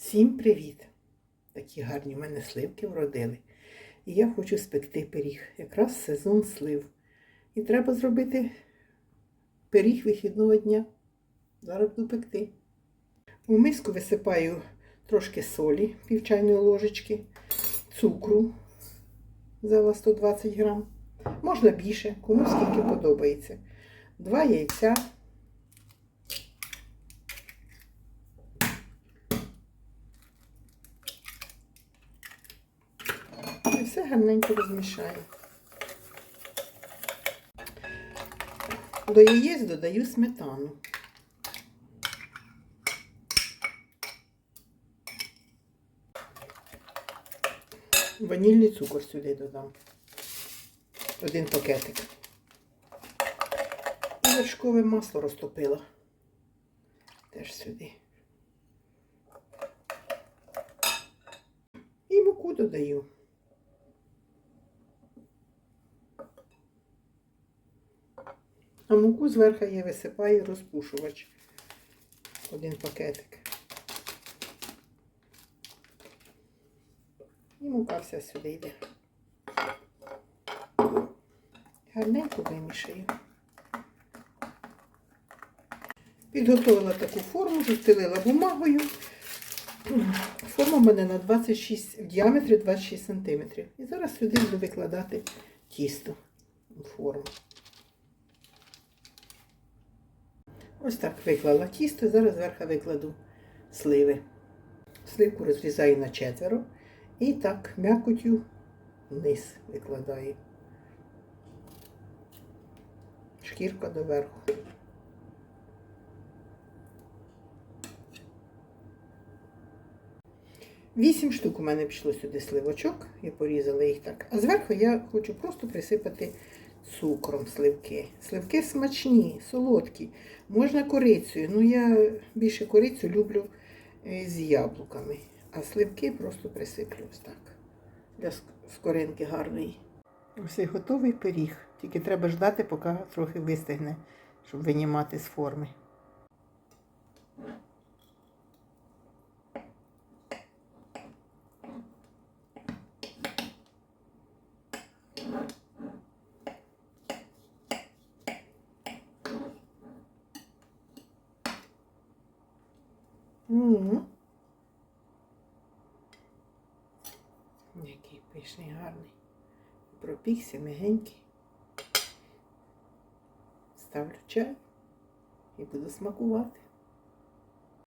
Всім привіт! Такі гарні в мене сливки вродили. І я хочу спекти пиріг. Якраз сезон слив. І треба зробити пиріг вихідного дня. Зараз буду пекти. У миску висипаю трошки солі, пів чайної ложечки, цукру взяла 120 грам. Можна більше, кому скільки подобається. Два яйця. І все гарненько розмішаю. До яєць додаю сметану. Ванільний цукор сюди додам. Один пакетик. І вершкове масло розтопила. Теж сюди. І муку додаю. А муку зверху я висипаю розпушувач. Один пакетик. І мука вся сюди йде. Гарненько вимішаю. Підготовила таку форму, застелила бумагою. Форма в мене на 26 в діаметрі 26 см. І зараз сюди буду викладати тісто у форму. Ось так виклала тісто, зараз зверху викладу сливи. Сливку розрізаю на четверо і так м'якотю вниз викладаю. Шкірка доверху. Вісім штук у мене пішло сюди сливочок, я порізала їх так. А зверху я хочу просто присипати цукром сливки. Сливки смачні, солодкі. Можна корицею. Ну я більше корицю люблю е, з яблуками. А сливки просто присиплю ось так. Для ск- скоринки гарної. Ось і готовий пиріг. Тільки треба ждати, поки трохи вистигне, щоб винімати з форми. М. Який пишний, гарний. Пропікся мягенький. Ставлю чай і буду смакувати.